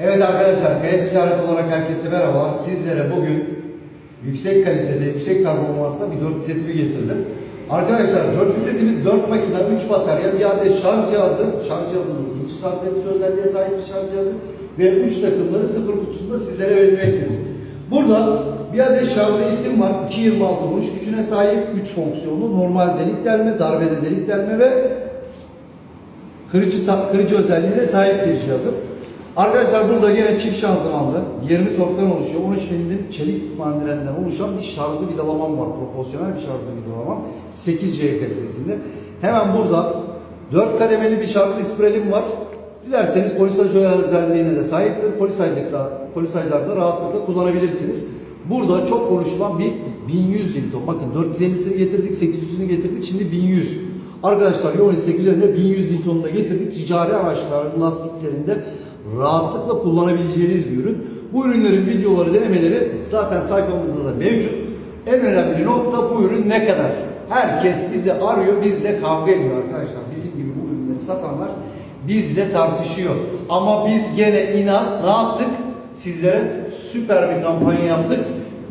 Evet arkadaşlar, kaya ticaret olarak herkese merhaba. Sizlere bugün yüksek kalitede, yüksek performansla bir dörtlü setimi getirdim. Arkadaşlar dörtlü setimiz 4 makine, 3 batarya, bir adet şarj cihazı, şarj cihazımız hızlı şarj edici özelliğe sahip bir şarj cihazı ve 3 takımları sıfır kutusunda sizlere vermektedir. Burada bir adet şarj iletim var, 2.26 vuruş gücüne sahip, 3 fonksiyonlu, normal delik delme, darbede delik delme ve kırıcı kırıcı özelliğine sahip bir cihazım. Arkadaşlar burada yine çift şanzımanlı 20 torktan oluşuyor. 13 milim çelik mandilenden oluşan bir şarjlı vidalamam var. Profesyonel bir şarjlı vidalamam. 8C kalitesinde. Hemen burada 4 kademeli bir şarjlı isprelim var. Dilerseniz polisaj özelliğine de sahiptir. Polisajlıkta, polisajlarda rahatlıkla kullanabilirsiniz. Burada çok konuşulan bir 1100 Hilton. Bakın 450'sini getirdik, 800'ünü getirdik. Şimdi 1100. Arkadaşlar yoğun istek üzerinde 1100 Hilton'u da getirdik. Ticari araçların lastiklerinde rahatlıkla kullanabileceğiniz bir ürün. Bu ürünlerin videoları, denemeleri zaten sayfamızda da mevcut. En önemli nokta bu ürün ne kadar? Herkes bizi arıyor, bizle kavga ediyor arkadaşlar. Bizim gibi bu ürünleri satanlar bizle tartışıyor. Ama biz gene inat, ne yaptık? Sizlere süper bir kampanya yaptık.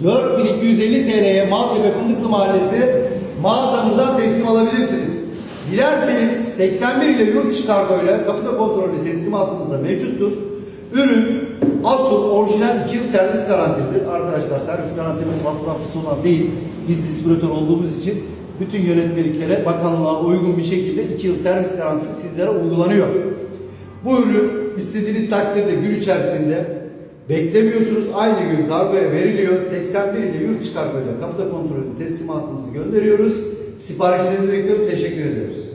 4250 TL'ye Maltepe Fındıklı Mahallesi mağazamızdan teslim alabilirsiniz. Dilerseniz 81 ile yurt dışı kargo ile kapıda kontrollü teslimatımız da mevcuttur. Ürün asıl orijinal 2 yıl servis garantilidir. Arkadaşlar servis garantimiz masrafsız olan değil. Biz distribütör olduğumuz için bütün yönetmeliklere bakanlığa uygun bir şekilde 2 yıl servis garantisi sizlere uygulanıyor. Bu ürün istediğiniz takdirde gün içerisinde beklemiyorsunuz. Aynı gün kargoya veriliyor. 81 ile yurt dışı kargoyla kapıda kontrollü teslimatımızı gönderiyoruz. Siparişlerinizi bekliyoruz. Teşekkür ediyoruz.